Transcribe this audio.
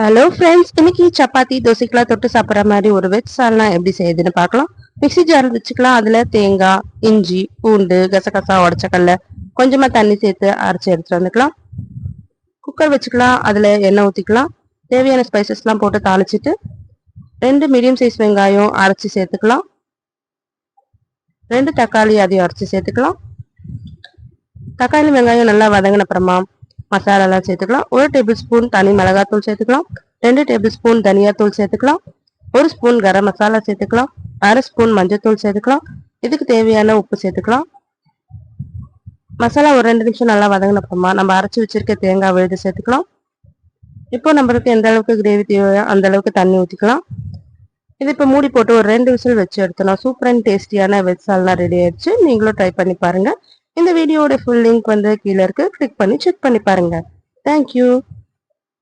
Hello friends இன்னைக்கு சப்பாத்தி தோசைக்கெல்லாம் தொட்டு சாப்பிட்ற மாதிரி ஒரு வெஜ் சால்னா எப்படி செய்யுதுன்னு பார்க்கலாம். மிக்ஸி ஜார் வச்சுக்கலாம் அதில் தேங்காய் இஞ்சி பூண்டு கசகசா உடச்சக்கல்ல கொஞ்சமாக தண்ணி சேர்த்து அரைச்சி எடுத்துகிட்டு வந்துக்கலாம். குக்கர் வச்சுக்கலாம். அதில் எண்ணெய் ஊற்றிக்கலாம் தேவையான ஸ்பைசஸ்லாம் போட்டு தாளிச்சிட்டு ரெண்டு மீடியம் சைஸ் வெங்காயம் அரைச்சி சேர்த்துக்கலாம். ரெண்டு தக்காளி அதையும் அரைச்சி சேர்த்துக்கலாம். தக்காளி வெங்காயம் நல்லா வதங்கின அப்புறமா மசாலாலாம் சேர்த்துக்கலாம். ஒரு டேபிள் ஸ்பூன் தனி மிளகாத்தூள் சேர்த்துக்கலாம். ரெண்டு டேபிள் ஸ்பூன் தனியாத்தூள் சேர்த்துக்கலாம். ஒரு ஸ்பூன் கரம் மசாலா சேர்த்துக்கலாம். அரை ஸ்பூன் மஞ்சத்தூள் சேர்த்துக்கலாம். இதுக்கு தேவையான உப்பு சேர்த்துக்கலாம். மசாலா ஒரு ரெண்டு நிமிஷம் நல்லா வதங்கினப்புறமா நம்ம அரைச்சி வச்சிருக்க தேங்காய் விழுது சேர்த்துக்கலாம். இப்போ நம்மளுக்கு எந்த அளவுக்கு கிரேவி தேவையோ அந்த அளவுக்கு தண்ணி ஊற்றிக்கலாம் இது இப்போ மூடி போட்டு ஒரு ரெண்டு விசில் வச்சு எடுத்தோம்னா சூப்பர் அண்ட் டேஸ்டியான வெஜ் சால்னா ரெடி ஆயிடுச்சு. நீங்களும் ட்ரை பண்ணி பாருங்க. இந்த வீடியோட ஃபுல் லிங்க் வந்து கீழே இருக்கு. கிளிக் பண்ணி செக் பண்ணி பாருங்க. தேங்க்யூ